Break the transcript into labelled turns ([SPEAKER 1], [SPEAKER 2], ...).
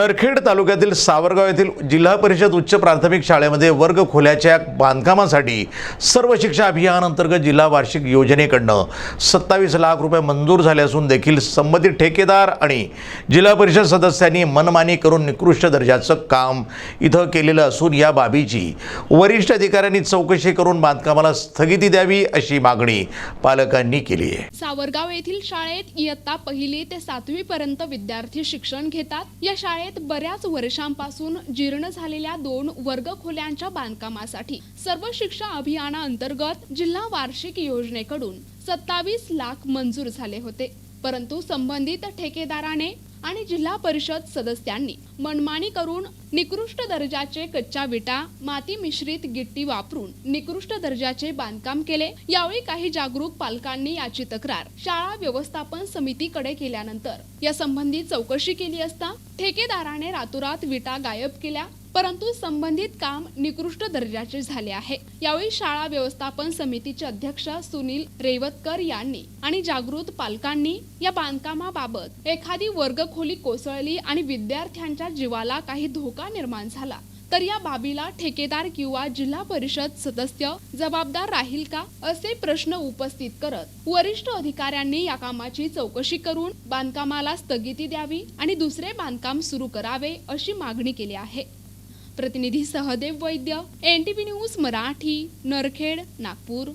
[SPEAKER 1] नरखेड तालुक्यातील सावरगाव येथील जिल्हा परिषद उच्च प्राथमिक शाळेमध्ये वर्ग खोल्याच्या बांधकामासाठी सर्व शिक्षा अभियान अंतर्गत जिल्हा वार्षिक योजनेकडनं सत्तावीस लाख रुपये मंजूर झाले असून देखील संबंधित ठेकेदार आणि जिल्हा परिषद सदस्यांनी मनमानी करून निकृष्ट दर्जाचं काम इथं केलेलं असून या बाबीची वरिष्ठ अधिकाऱ्यांनी चौकशी करून बांधकामाला स्थगिती द्यावी अशी मागणी पालकांनी केली आहे.
[SPEAKER 2] सावरगाव येथील शाळेत इयत्ता पहिली ते सातवी पर्यंत विद्यार्थी शिक्षण घेतात. या शाळेत बऱ्याच वर्षांपासून जीर्ण झालेल्या दोन वर्गखोल्यांच्या बांधकामासाठी. सर्व शिक्षा अभियानाअंतर्गत जिल्हा वार्षिक योजनेकडून सत्तावीस लाख मंजूर झाले होते. परंतु संबंधित ठेकेदाराने आणि जिल्हा परिषद सदस्यांनी मनमानी करून निकृष्ट दर्जाचे कच्च्या विटा माती मिश्रित गिट्टी वापरून निकृष्ट दर्जाचे बांधकाम केले. यावेळी काही जागरूक पालकांनी याची तक्रार शाळा व्यवस्थापन समितीकडे केल्यानंतर. या संबंधी चौकशी केली असता ठेकेदाराने रातोरात विटा गायब केल्या. परंतु संबंधित काम निकृष्ट दर्जाचे झाले आहे. यावेळी शाळा व्यवस्थापन समितीचे अध्यक्ष सुनील रेवतकर यांनी आणि जागृत पालकांनी या बांधकामाबाबत एखादी वर्गखोली कोसळली आणि विद्यार्थ्यांच्या जीवाला काही धोका निर्माण झाला तर या बाबीला ठेकेदार किंवा जिल्हा परिषद सदस्य जबाबदार राहील का असे प्रश्न उपस्थित करत वरिष्ठ अधिकाऱ्यांनी या कामाची चौकशी करून बांधकामाला स्थगिती द्यावी आणि दुसरे बांधकाम सुरू करावे अशी मागणी केली आहे. प्रतिनिधी Sahdev Vaidya N T P news Marathi Narkhed Nagpur.